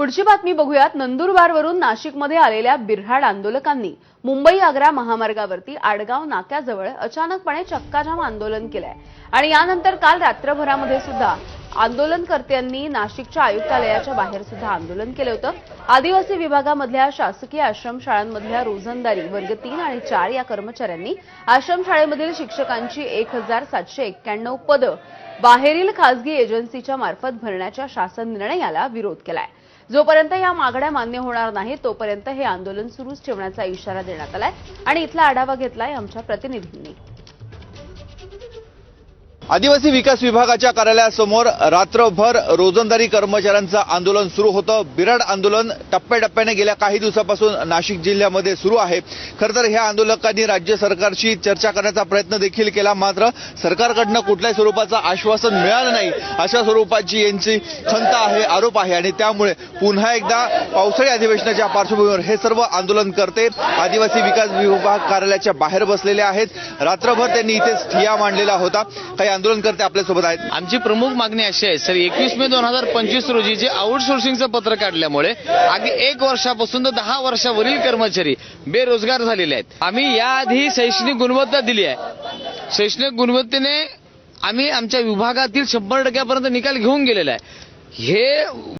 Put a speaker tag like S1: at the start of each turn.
S1: पुढची बातमी बघूयात. नंदुरबारवरून नाशिकमध्ये आलेल्या बिर्हाड आंदोलकांनी मुंबई आग्रा महामार्गावरती आडगाव नाक्याजवळ अचानकपणे चक्काजाम आंदोलन केलंय. आणि यानंतर काल रात्रभरामध्ये सुद्धा आंदोलनकर्त्यांनी नाशिकच्या आयुक्तालयाच्या बाहेर सुद्धा आंदोलन केलं होतं. आदिवासी विभागामधल्या शासकीय आश्रमशाळांमधल्या रोजंदारी वर्ग तीन आणि चार या कर्मचाऱ्यांनी आश्रमशाळेमधील शिक्षकांची एक हजार सातशे एक्क्याण्णव पदं बाहेरील खासगी एजन्सीच्या मार्फत भरण्याच्या शासन निर्णयाला विरोध केलाय. जोपर्यंत या मागण्या मान्य होणार नाही तोपर्यंत हे आंदोलन सुरूच ठेवण्याचा इशारा देण्यात आलाय. आणि इथला आढावा घेतलाय आमच्या प्रतिनिधींनी.
S2: आदिवासी विकास विभागाच्या कार्यालयासमोर रात्रभर रोजंदारी कर्मचाऱ्यांचं आंदोलन सुरू होतं. बिराड आंदोलन टप्प्याटप्प्याने गेल्या काही दिवसापासून नाशिक जिल्ह्यामध्ये सुरू आहे. खरं तर ह्या आंदोलकांनी राज्य सरकारशी चर्चा करण्याचा प्रयत्न देखील केला. मात्र सरकारकडनं कुठल्याही स्वरूपाचं आश्वासन मिळालं नाही. अशा स्वरूपाची यांची खंत आहे आरोप आहे. आणि त्यामुळे पुन्हा एकदा पावसाळी अधिवेशनाच्या पार्श्वभूमीवर हे सर्व आंदोलन करते आदिवासी विकास विभाग कार्यालयाच्या बाहेर बसलेले आहेत. रात्रभर त्यांनी इथे ठिया मांडलेला होता. काही आंदोलनकर्ते आपल्यासोबत आहेत.
S3: आमची प्रमुख मागणी अशी आहे सर एकवीस मे दोन हजार पंचवीस रोजी जे आउटसोर्सिंगचं पत्र काढल्यामुळे अगदी एक वर्षापासून तर दहा वर्षावरील कर्मचारी बेरोजगार झालेले आहेत. आम्ही याआधी शैक्षणिक गुणवत्ता दिली आहे. शैक्षणिक गुणवत्तेने आम्ही आमच्या विभागातील शंभर टक्क्यापर्यंत निकाल घेऊन गेलेला आहे. हे